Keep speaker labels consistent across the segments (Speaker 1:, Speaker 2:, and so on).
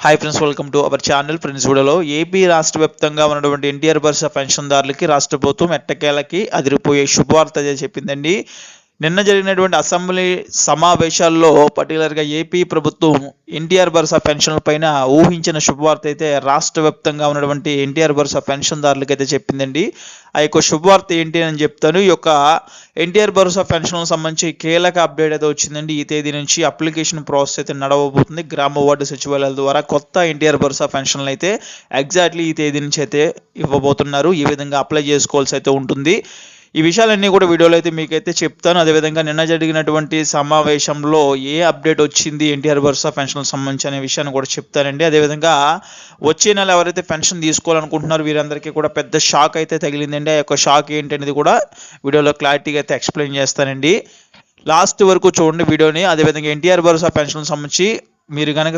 Speaker 1: Hi friends welcome to our channel friends వీడియోలో AP రాష్ట్ర వ్యాప్తంగా ఉన్నటువంటి ఎన్టీఆర్ భరోసా పెన్షన్దారులకి రాష్ట్ర ప్రభుత్వం ఎట్టకేలకి అదిరిపోయే శుభవార్త చెప్పిందండి. నిన్న జరిగినటువంటి అసెంబ్లీ సమావేశాల్లో పర్టికులర్గా ఏపీ ప్రభుత్వం ఎన్టీఆర్ భరోసా పెన్షన్ల పైన ఊహించిన శుభవార్త అయితే రాష్ట్ర వ్యాప్తంగా ఉన్నటువంటి ఎన్టీఆర్ భరోసా పెన్షన్దారులకు అయితే చెప్పిందండి. ఆ యొక్క శుభవార్త ఏంటి అని చెప్తాను. ఈ యొక్క ఎన్టీఆర్ భరోసా పెన్షన్లకు సంబంధించి కీలక అప్డేట్ అయితే వచ్చిందండి. ఈ తేదీ నుంచి అప్లికేషన్ ప్రాసెస్ అయితే నడవబోతుంది. గ్రామ వార్డు సచివాలయాల ద్వారా కొత్త ఎన్టీఆర్ భరోసా పెన్షన్లు అయితే ఎగ్జాక్ట్లీ ఈ తేదీ నుంచి అయితే ఇవ్వబోతున్నారు. ఈ విధంగా అప్లై చేసుకోవాల్సి అయితే ఉంటుంది. ఈ విషయాలన్నీ కూడా వీడియోలో అయితే మీకైతే చెప్తాను. అదేవిధంగా నిన్న జరిగినటువంటి సమావేశంలో ఏ అప్డేట్ వచ్చింది ఎన్టీఆర్ భరోసా పెన్షన్ సంబంధించి అనే విషయాన్ని కూడా చెప్తానండి. అదేవిధంగా వచ్చే నెల ఎవరైతే పెన్షన్ తీసుకోవాలనుకుంటున్నారో వీరందరికీ కూడా పెద్ద షాక్ అయితే తగిలిందండి. ఆ యొక్క షాక్ ఏంటి అనేది కూడా వీడియోలో క్లారిటీగా అయితే ఎక్స్ప్లెయిన్ చేస్తానండి. లాస్ట్ వరకు చూడండి వీడియోని. అదేవిధంగా ఎన్టీఆర్ భరోసా పెన్షన్ సంబంధించి మీరు కనుక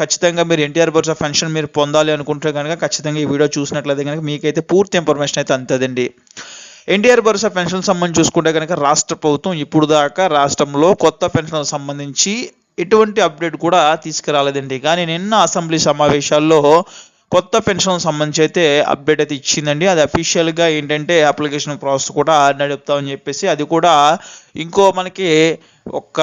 Speaker 1: ఖచ్చితంగా మీరు ఎన్టీఆర్ భరోసా పెన్షన్ మీరు పొందాలి అనుకుంటే కనుక ఖచ్చితంగా ఈ వీడియో చూసినట్లయితే కనుక మీకైతే పూర్తి ఇన్ఫర్మేషన్ అయితే అంతదండి ఎన్టీఆర్ భరోసా పెన్షన్ సంబంధించి చూసుకుంటే కనుక రాష్ట్ర ప్రభుత్వం ఇప్పుడు దాకా రాష్ట్రంలో కొత్త పెన్షన్లకు సంబంధించి ఎటువంటి అప్డేట్ కూడా తీసుకురాలేదండి. కానీ నిన్న అసెంబ్లీ సమావేశాల్లో కొత్త పెన్షన్ సంబంధించి అయితే అప్డేట్ అయితే ఇచ్చిందండి. అది అఫీషియల్గా ఏంటంటే అప్లికేషన్ ప్రాసెస్ కూడా నడుపుతామని చెప్పేసి అది కూడా ఇంకో మనకి ఒక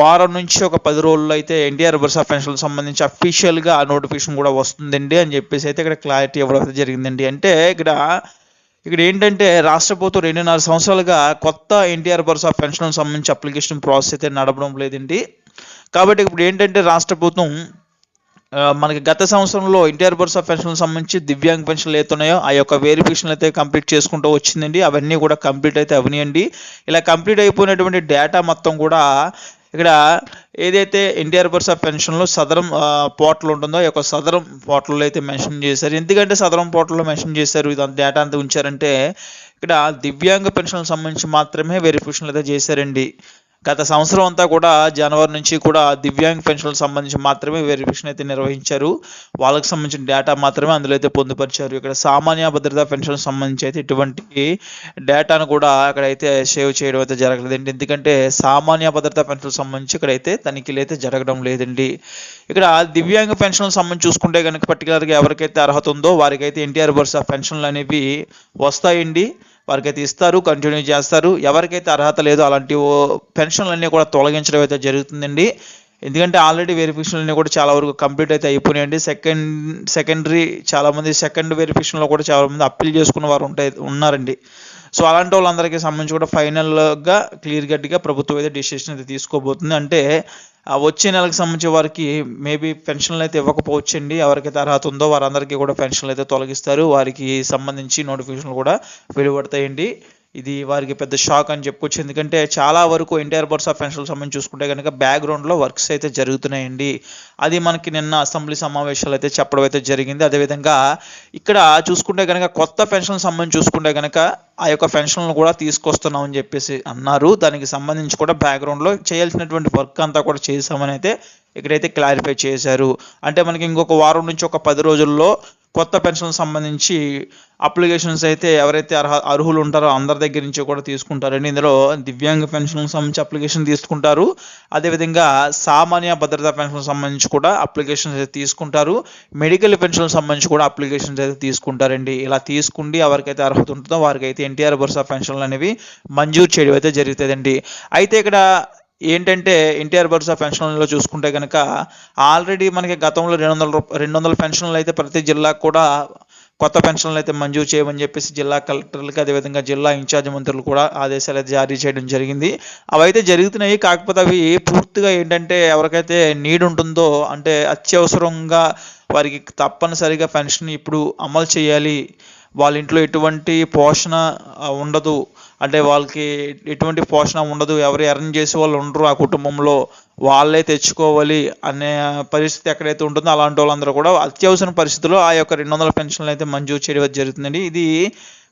Speaker 1: వారం నుంచి ఒక పది రోజుల్లో అయితే ఎన్టీఆర్ భరోసా పెన్షన్ సంబంధించి అఫీషియల్గా నోటిఫికేషన్ కూడా వస్తుందండి అని చెప్పేసి అయితే ఇక్కడ క్లారిటీ ఇవ్వడం అయితే జరిగిందండి. అంటే ఇక్కడ ఇక్కడ ఏంటంటే రాష్ట్ర ప్రభుత్వం రెండున్నర సంవత్సరాలుగా కొత్త ఎన్టీఆర్ భరోసా పెన్షన్ సంబంధించి అప్లికేషన్ ప్రాసెస్ అయితే నడపడం లేదండి. కాబట్టి ఇప్పుడు ఏంటంటే రాష్ట్ర ప్రభుత్వం మనకి గత సంవత్సరంలో ఎన్టీఆర్ భరోసా పెన్షన్ సంబంధించి దివ్యాంగ్ పెన్షన్లు ఏతున్నాయో ఆ యొక్క వెరిఫికేషన్ అయితే కంప్లీట్ చేసుకుంటూ వచ్చిందండి. అవన్నీ కూడా కంప్లీట్ అయితే అవనియండి. ఇలా కంప్లీట్ అయిపోయినటువంటి డేటా మొత్తం కూడా ఇక్కడ ఏదైతే ఎన్టీఆర్ భరోసా పెన్షన్లో సదరం పోర్టల్ ఉంటుందో ఈ యొక్క సదరం పోర్టల్లో అయితే మెన్షన్ చేశారు. ఎందుకంటే సదరం పోర్టల్లో మెన్షన్ చేశారు ఇదంతా డేటా అంతా ఉంచారంటే ఇక్కడ దివ్యాంగ పెన్షన్లకు సంబంధించి మాత్రమే వెరిఫికేషన్లు అయితే చేశారండి. గత సంవత్సరం అంతా కూడా జనవరి నుంచి కూడా దివ్యాంగ్ పెన్షన్లకు సంబంధించి మాత్రమే వెరిఫికేషన్ అయితే నిర్వహించారు. వాళ్ళకి సంబంధించిన డేటా మాత్రమే అందులో అయితే పొందుపరిచారు. ఇక్కడ సామాన్య భద్రతా పెన్షన్ సంబంధించి అయితే ఇటువంటి డేటాను కూడా అక్కడైతే సేవ్ చేయడం అయితే జరగలేదండి. ఎందుకంటే సామాన్య భద్రతా పెన్షన్ సంబంధించి ఇక్కడైతే తనిఖీలు అయితే జరగడం లేదండి. ఇక్కడ దివ్యాంగ పెన్షన్ సంబంధించి చూసుకుంటే కనుక పర్టికులర్గా ఎవరికైతే అర్హత ఉందో వారికైతే ఎన్టీఆర్ భరోసా పెన్షన్లు అనేవి వస్తాయండి. వారికైతే ఇస్తారు కంటిన్యూ చేస్తారు. ఎవరికైతే అర్హత లేదో అలాంటి ఓ పెన్షన్లన్నీ కూడా తొలగించడం అయితే జరుగుతుందండి. ఎందుకంటే ఆల్రెడీ వెరిఫికేషన్లన్నీ కూడా చాలా వరకు కంప్లీట్ అయితే అయిపోయినాయండి. సెకండ్ సెకండరీ చాలామంది సెకండ్ వెరిఫికేషన్లో కూడా చాలామంది అప్పీల్ చేసుకున్న వారు ఉంటాయి ఉన్నారండి. సో అలాంటి వాళ్ళందరికీ సంబంధించి కూడా ఫైనల్గా క్లియర్ కట్గా ప్రభుత్వం అయితే డిసిషన్ అయితే తీసుకోబోతుంది. అంటే వచ్చే నెలకు సంబంధించి వారికి మేబీ పెన్షన్లు అయితే ఇవ్వకపోవచ్చండి. ఎవరికి అర్హత ఉందో వారందరికీ కూడా పెన్షన్లు అయితే తొలగిస్తారు. వారికి సంబంధించి నోటిఫికేషన్లు కూడా వెలువడతాయండి. ఇది వారికి పెద్ద షాక్ అని చెప్పుకోవచ్చు. ఎందుకంటే చాలా వరకు ఎన్టీఆర్ ఆఫ్ పెన్షన్ సంబంధించి చూసుకుంటే కనుక బ్యాక్గ్రౌండ్లో వర్క్స్ అయితే జరుగుతున్నాయండి. అది మనకి నిన్న అసెంబ్లీ సమావేశాలు అయితే చెప్పడం అయితే జరిగింది. అదేవిధంగా ఇక్కడ చూసుకుంటే కనుక కొత్త పెన్షన్ సంబంధించి చూసుకుంటే కనుక ఆ యొక్క పెన్షన్లు కూడా తీసుకొస్తున్నాం అని చెప్పేసి అన్నారు. దానికి సంబంధించి కూడా బ్యాక్గ్రౌండ్లో చేయాల్సినటువంటి వర్క్ అంతా కూడా చేసామని అయితే ఇక్కడైతే క్లారిఫై చేశారు. అంటే మనకి ఇంకొక వారం నుంచి ఒక పది రోజుల్లో కొత్త పెన్షన్ సంబంధించి అప్లికేషన్స్ అయితే ఎవరైతే అర్హ అర్హులు ఉంటారో అందరి దగ్గర నుంచి కూడా తీసుకుంటారండి. ఇందులో దివ్యాంగ పెన్షన్ సంబంధించి అప్లికేషన్ తీసుకుంటారు. అదేవిధంగా సామాన్య భద్రతా పెన్షన్ సంబంధించి కూడా అప్లికేషన్స్ అయితే తీసుకుంటారు. మెడికల్ పెన్షన్ సంబంధించి కూడా అప్లికేషన్స్ అయితే తీసుకుంటారండి. ఇలా తీసుకుండి ఎవరికైతే అర్హత ఉంటుందో వారికి అయితే ఎన్టీఆర్ భరోసా పెన్షన్లు అనేవి మంజూరు చేయడం అయితే జరుగుతుందండి. అయితే ఇక్కడ ఏంటంటే ఎన్టీఆర్ భరోసా పెన్షన్లో చూసుకుంటే కనుక ఆల్రెడీ మనకి గతంలో రెండు వందల రెండు వందల పెన్షన్లు అయితే ప్రతి జిల్లాకు కూడా కొత్త పెన్షన్లు అయితే మంజూరు చేయమని చెప్పేసి జిల్లా కలెక్టర్లకి అదేవిధంగా జిల్లా ఇన్ఛార్జ్ మంత్రులు కూడా ఆదేశాలు అయితే జారీ చేయడం జరిగింది. అవి అయితే జరుగుతున్నాయి కాకపోతే అవి పూర్తిగా ఏంటంటే ఎవరికైతే నీడ్ ఉంటుందో అంటే అత్యవసరంగా వారికి తప్పనిసరిగా పెన్షన్ ఇప్పుడు అమలు చేయాలి. వాళ్ళ ఇంట్లో ఎటువంటి పోషణ ఉండదు. అంటే వాళ్ళకి ఎటువంటి పోషణ ఉండదు. ఎవరు ఎర్న్ చేసే వాళ్ళు ఉండరు ఆ కుటుంబంలో. వాళ్ళే తెచ్చుకోవాలి అనే పరిస్థితి ఎక్కడైతే ఉంటుందో అలాంటి వాళ్ళందరూ కూడా అత్యవసర పరిస్థితుల్లో ఆ యొక్క రెండు వందల పెన్షన్లు అయితే మంజూరు చేయడం జరుగుతుందండి. ఇది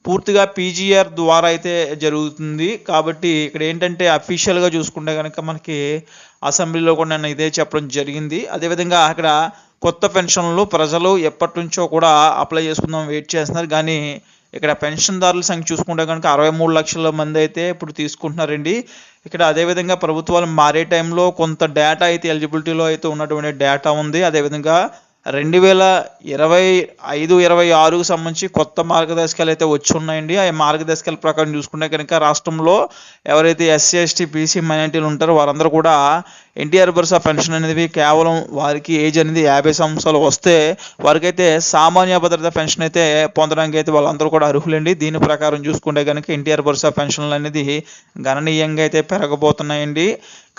Speaker 1: పూర్తిగా పీజీఆర్ ద్వారా అయితే జరుగుతుంది. కాబట్టి ఇక్కడ ఏంటంటే అఫీషియల్గా చూసుకుంటే కనుక మనకి అసెంబ్లీలో కూడా నేను ఇదే చెప్పడం జరిగింది. అదేవిధంగా అక్కడ కొత్త పెన్షన్లు ప్రజలు ఎప్పటి నుంచో కూడా అప్లై చేసుకుందాం వెయిట్ చేస్తున్నారు. కానీ ఇక్కడ పెన్షన్దారుల సంఖ్య చూసుకుంటే కనుక అరవై మూడు లక్షల మంది అయితే ఇప్పుడు తీసుకుంటున్నారండి. ఇక్కడ అదేవిధంగా ప్రభుత్వాలు మారే టైంలో కొంత డేటా అయితే ఎలిజిబిలిటీలో అయితే ఉన్నటువంటి డేటా ఉంది. అదేవిధంగా రెండు వేల ఇరవై ఐదు ఇరవై ఆరుకు సంబంధించి కొత్త మార్గదర్శకాలు అయితే వచ్చి ఉన్నాయండి. ఆ మార్గదర్శకాల ప్రకారం చూసుకుంటే కనుక రాష్ట్రంలో ఎవరైతే ఎస్సీ ఎస్టీ బీసీ మైనార్టీలు ఉంటారో వారందరూ కూడా ఎన్టీఆర్ భరోసా పెన్షన్ అనేది కేవలం వారికి ఏజ్ అనేది యాభై సంవత్సరాలు వస్తే వారికైతే సామాన్య భద్రత పెన్షన్ అయితే పొందడానికి అయితే వాళ్ళందరూ కూడా అర్హులండి. దీని ప్రకారం చూసుకుంటే కనుక ఎన్టీఆర్ భరోసా పెన్షన్లు అనేది గణనీయంగా అయితే పెరగబోతున్నాయండి.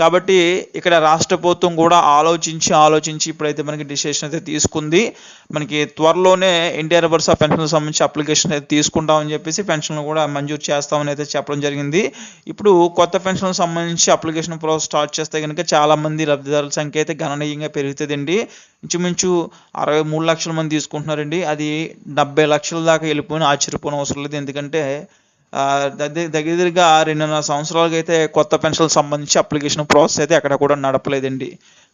Speaker 1: కాబట్టి ఇక్కడ రాష్ట్ర ప్రభుత్వం కూడా ఆలోచించి ఆలోచించి ఇప్పుడైతే మనకి డిసిషన్ అయితే తీసుకుంది. మనకి త్వరలోనే ఎన్టీఆర్ భరోసా పెన్షన్ సంబంధించి అప్లికేషన్ అయితే తీసుకుంటామని చెప్పేసి పెన్షన్లు కూడా మంజూరు చేస్తామని అయితే చెప్పడం జరిగింది. ఇప్పుడు కొత్త పెన్షన్ సంబంధించి అప్లికేషన్ ప్రాసెస్ స్టార్ట్ చేస్తే కనుక చాలా మంది లబ్ధిదారుల సంఖ్య అయితే గణనీయంగా పెరుగుతుందండి. ఇంచుమించు అరవై మూడు లక్షల మంది తీసుకుంటున్నారండి. అది డెబ్బై లక్షల దాకా వెళ్ళిపోయిన ఆశ్చర్యపోయిన అవసరం లేదు. ఎందుకంటే దగ్గర దగ్గరగా రెండున్నర సంవత్సరాలకి అయితే కొత్త పెన్షన్లకు సంబంధించి అప్లికేషన్ ప్రాసెస్ అయితే ఎక్కడ కూడా నడపలేదండి.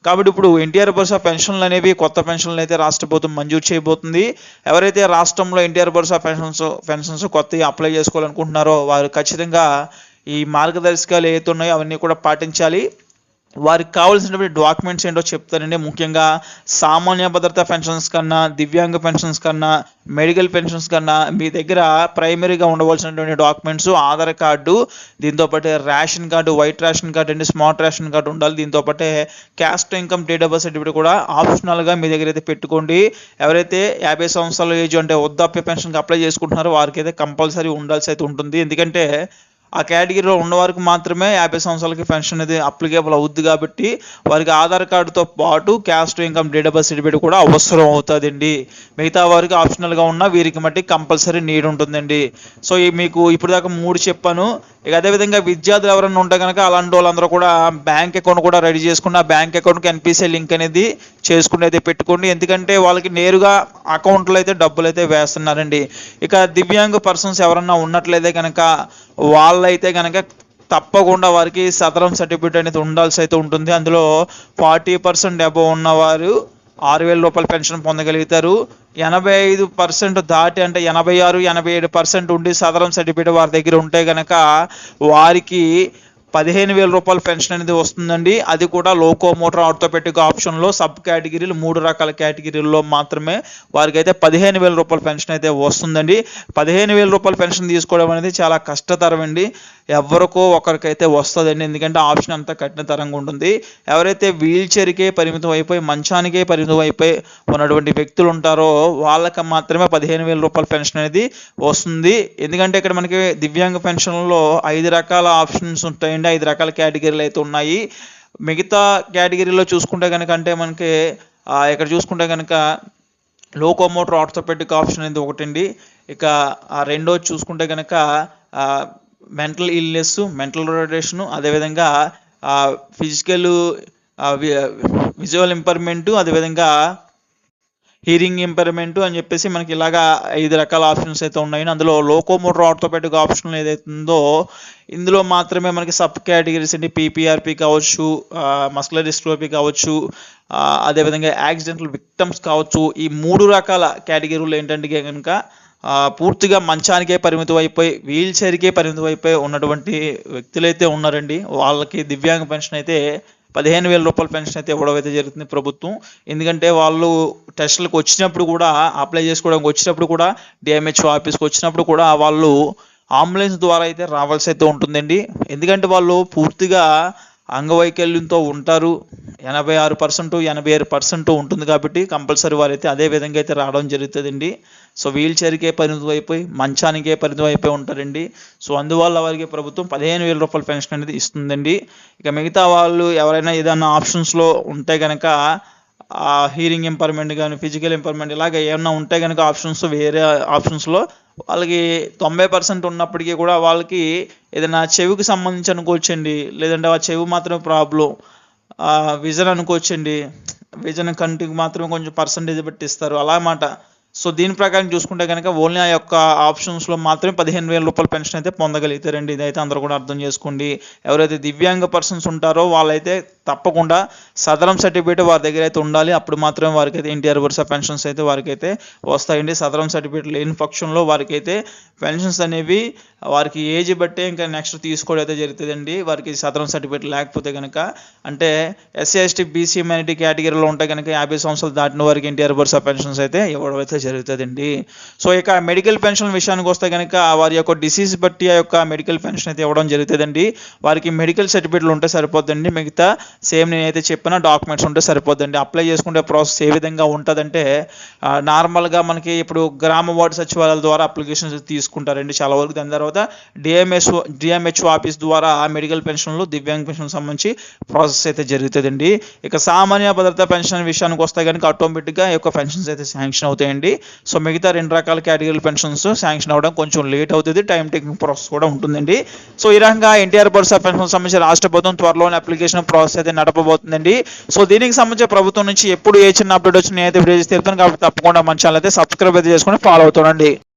Speaker 1: కాబట్టి ఇప్పుడు ఎన్టీఆర్ భరోసా పెన్షన్లు అనేవి కొత్త పెన్షన్లు అయితే రాష్ట్ర ప్రభుత్వం మంజూరు చేయబోతుంది. ఎవరైతే రాష్ట్రంలో ఎన్టీఆర్ భరోసా పెన్షన్స్ పెన్షన్స్ కొత్త అప్లై చేసుకోవాలనుకుంటున్నారో వారు ఖచ్చితంగా ఈ మార్గదర్శకాలు ఏవైతే ఉన్నాయో అవన్నీ కూడా పాటించాలి. వారికి కావాల్సినటువంటి డాక్యుమెంట్స్ ఏంటో చెప్తారండి. ముఖ్యంగా సామాన్య భద్రత పెన్షన్స్ కన్నా దివ్యాంగ పెన్షన్స్ కన్నా మెడికల్ పెన్షన్స్ కన్నా మీ దగ్గర ప్రైమరీగా ఉండవలసినటువంటి డాక్యుమెంట్స్ ఆధార్ కార్డు దీంతోపాటు ration card white ration card అండి స్మార్ట్ రేషన్ కార్డు ఉండాలి. దీంతోపాటే caste income date of birth certificate కూడా ఆప్షనల్గా మీ దగ్గర అయితే పెట్టుకోండి. ఎవరైతే యాభై సంవత్సరాల ఏజ్ అంటే వృద్ధాప్య పెన్షన్కి అప్లై చేసుకుంటున్నారో వారికి అయితే కంపల్సరీ ఉండాల్సి అయితే ఉంటుంది. ఎందుకంటే ఆ కేటగిరీలో ఉన్నవారికి మాత్రమే యాభై సంవత్సరాలకి పెన్షన్ అనేది అప్లికేబుల్ అవుద్ది కాబట్టి వారికి ఆధార్ కార్డుతో పాటు caste income date of birth certificate కూడా అవసరం అవుతుందండి. మిగతా వారికి ఆప్షనల్గా ఉన్న వీరికి మట్టి కంపల్సరీ నీడ్ ఉంటుందండి. సో ఈ మీకు ఇప్పుడు దాకా మూడు చెప్పాను. ఇక అదేవిధంగా విద్యార్థులు ఎవరైనా ఉంటే కనుక అలాంటి వాళ్ళందరూ కూడా బ్యాంక్ అకౌంట్ కూడా రెడీ చేసుకున్న బ్యాంక్ అకౌంట్కి ఎన్పిసిఐ లింక్ అనేది చేసుకుని అయితే పెట్టుకోండి. ఎందుకంటే వాళ్ళకి నేరుగా అకౌంట్లో అయితే డబ్బులు అయితే వేస్తున్నారండి. ఇక దివ్యాంగ పర్సన్స్ ఎవరన్నా ఉన్నట్లయితే కనుక వాళ్ళైతే కనుక తప్పకుండా వారికి సదరం సర్టిఫికేట్ అనేది ఉండాల్సి అయితే ఉంటుంది. అందులో ఫార్టీ పర్సెంట్ అబవ్ ఉన్నవారు ఆరు వేల రూపాయల పెన్షన్ పొందగలుగుతారు. ఎనభై ఐదు పర్సెంట్ దాటి అంటే ఎనభై ఆరు ఎనభై ఏడు పర్సెంట్ ఉండి సదరం సర్టిఫికేట్ వారి దగ్గర ఉంటే కనుక వారికి పదిహేను వేల రూపాయల పెన్షన్ అనేది వస్తుందండి. అది కూడా లోకోమోటర్ ఆర్థోపెటిక్ ఆప్షన్లో సబ్ కేటగిరీలు మూడు రకాల కేటగిరీల్లో మాత్రమే వారికి అయితే పదిహేను వేల రూపాయల పెన్షన్ అయితే వస్తుందండి. పదిహేను వేల రూపాయల పెన్షన్ తీసుకోవడం అనేది చాలా కష్టతరం అండి ఎవరికో ఒకరికైతే వస్తుందండి. ఎందుకంటే ఆప్షన్ అంతా కఠినతరంగా ఉంటుంది. ఎవరైతే వీల్ చైర్కే పరిమితం అయిపోయి మంచానికే పరిమితం అయిపోయి ఉన్నటువంటి వ్యక్తులు ఉంటారో వాళ్ళకి మాత్రమే పదిహేను వేల రూపాయల పెన్షన్ అనేది వస్తుంది. ఎందుకంటే ఇక్కడ మనకి దివ్యాంగ పెన్షన్లో ఐదు రకాల ఆప్షన్స్ ఉంటాయండి. ఐదు రకాల కేటగిరీలు అయితే ఉన్నాయి. మిగతా కేటగిరీలో చూసుకుంటే కనుక అంటే మనకి ఇక్కడ చూసుకుంటే కనుక లోకోమోటర్ ఆర్థోపెడిక్ ఆప్షన్ అనేది ఒకటండి. ఇక ఆ రెండో చూసుకుంటే కనుక మెంటల్ ఇల్నెస్ మెంటల్ రొటేషను అదేవిధంగా ఫిజికల్ విజువల్ ఇంపర్మెంటు అదేవిధంగా హీరింగ్ ఇంపైర్మెంట్ అని చెప్పేసి మనకి ఇలాగా ఐదు రకాల ఆప్షన్స్ అయితే ఉన్నాయి. అందులో లోకోమోటర్ ఆర్థోపెటిక్ ఆప్షన్ ఏదైతే ఉందో ఇందులో మాత్రమే మనకి సబ్ కేటగిరీస్ అండి పీపీఆర్పి కావచ్చు మస్కులర్ డిస్ట్రోపీ కావచ్చు అదేవిధంగా యాక్సిడెంటల్ విక్టమ్స్ కావచ్చు. ఈ మూడు రకాల కేటగిరీలు ఏంటంటే కనుక పూర్తిగా మంచానికే పరిమితం అయిపోయి వీల్ చైర్కే పరిమితం అయిపోయి ఉన్నటువంటి వ్యక్తులైతే ఉన్నారండి. వాళ్ళకి దివ్యాంగ పెన్షన్ అయితే పదిహేను వేల రూపాయల పెన్షన్ అయితే ఇవ్వడం అయితే జరుగుతుంది ప్రభుత్వం. ఎందుకంటే వాళ్ళు టెస్టులకు వచ్చినప్పుడు కూడా అప్లై చేసుకోవడానికి వచ్చినప్పుడు కూడా డిఎంహెచ్ఓ ఆఫీస్కి వచ్చినప్పుడు కూడా వాళ్ళు అంబులెన్స్ ద్వారా అయితే రావాల్సి అయితే ఉంటుందండి. ఎందుకంటే వాళ్ళు పూర్తిగా అంగవైకల్యంతో ఉంటారు. ఎనభై ఆరు పర్సెంట్ ఎనభై ఆరు పర్సెంట్ ఉంటుంది కాబట్టి కంపల్సరీ వారైతే అదే విధంగా అయితే రావడం జరుగుతుందండి. సో వీల్ చైర్కే పరిమితం అయిపోయి మంచానికే పరిమితం అయిపోయి ఉంటారండి. సో అందువల్ల వారికి ప్రభుత్వం పదిహేను వేల రూపాయల పెన్షన్ అనేది ఇస్తుందండి. ఇక మిగతా వాళ్ళు ఎవరైనా ఏదైనా ఆప్షన్స్లో ఉంటే కనుక హీరింగ్ ఇంపర్మెంట్ కానీ ఫిజికల్ ఇంపర్మెంట్ ఇలాగ ఏమన్నా ఉంటే కనుక ఆప్షన్స్ వేరే ఆప్షన్స్లో వాళ్ళకి తొంభై పర్సెంట్ ఉన్నప్పటికీ కూడా వాళ్ళకి ఏదైనా చెవికి సంబంధించి అనుకోవచ్చండి. లేదంటే ఆ చెవి మాత్రమే ప్రాబ్లం విజన్ అనుకోవచ్చండి. విజన్ కంటికి మాత్రమే కొంచెం పర్సంటేజ్ పెట్టిస్తారు. అలా మాట. సో దీని ప్రకారం చూసుకుంటే కనుక ఓన్లీ ఆ యొక్క ఆప్షన్స్లో మాత్రమే పదిహేను వేల రూపాయల పెన్షన్ అయితే పొందగలుగుతారండి. ఇదైతే అందరూ కూడా అర్థం చేసుకోండి. ఎవరైతే దివ్యాంగ పర్సన్స్ ఉంటారో వాళ్ళైతే తప్పకుండా సదరం సర్టిఫికేట్ వారి దగ్గర అయితే ఉండాలి. అప్పుడు మాత్రమే వారికి అయితే ఎన్టీఆర్ వరుస పెన్షన్స్ అయితే వారికి అయితే వస్తాయండి. సదరం సర్టిఫికేట్ లేని పక్షంలో వారికి అయితే పెన్షన్స్ అనేవి వారికి ఏజ్ బట్టే ఇంకా నెక్స్ట్ తీసుకోవడం అయితే జరుగుతుందండి. వారికి సదరం సర్టిఫికేట్ లేకపోతే కనుక అంటే ఎస్సీ ఎస్టీ బీసీ మైనార్టీ కేటగిరీలో ఉంటే కనుక యాభై సంవత్సరాలు దాటిన వారికి ఎన్టీఆర్ వరుస పెన్షన్స్ అయితే ఇవ్వడం అయితే జరుగుతుందండి. సో ఇక మెడికల్ పెన్షన్ విషయానికి వస్తే కనుక వారి యొక్క డిసీజ్ బట్టి ఆ యొక్క మెడికల్ పెన్షన్ అయితే ఇవ్వడం జరుగుతుందండి. వారికి మెడికల్ సర్టిఫికేట్లు ఉంటే సరిపోద్దండి. మిగతా సేమ్ నేనైతే చెప్పిన డాక్యుమెంట్స్ ఉంటే సరిపోద్దండి. అప్లై చేసుకుంటే ప్రాసెస్ ఏ విధంగా ఉంటుందంటే నార్మల్గా మనకి ఇప్పుడు గ్రామ వార్డు సచివాలయాల ద్వారా అప్లికేషన్స్ తీసుకుంటారండి చాలా వరకు. దాని తర్వాత డిఎంఎస్ డిఎంహెచ్ఓ ఆఫీస్ ద్వారా మెడికల్ పెన్షన్లు దివ్యాంగ పెన్షన్ సంబంధించి ప్రాసెస్ అయితే జరుగుతుందండి. ఇక సామాన్య భద్రత పెన్షన్ విషయానికి వస్తే కనుక ఆటోమేటిక్గా ఈ యొక్క పెన్షన్స్ అయితే శాంక్షన్ అవుతాయండి. సో మిగతా రెండు రకాల కేటగిరీల పెన్షన్స్ శాంక్షన్ అవ్వడం కొంచెం లేట్ అవుతుంది టైం టేకింగ్ ప్రాసెస్ కూడా ఉంటుందండి. సో ఈ రకంగా ఎన్టీఆర్ బర్సా పెన్షన్ సంబంధించి రాష్ట్ర ప్రభుత్వం త్వరలోనే అప్లికేషన్ ప్రాసెస్ అయితే నడపబోతుందండి. సో దీనికి సంబంధించి ప్రభుత్వం నుంచి ఎప్పుడు ఏ చిన్న అప్డేట్ వచ్చినా నేనైతే వీడియో తెలుపుతాను కాబట్టి తప్పకుండా మన ఛానల్ అయితే సబ్స్క్రైబ్ అయితే చేసుకొని ఫాలో అవుతానండి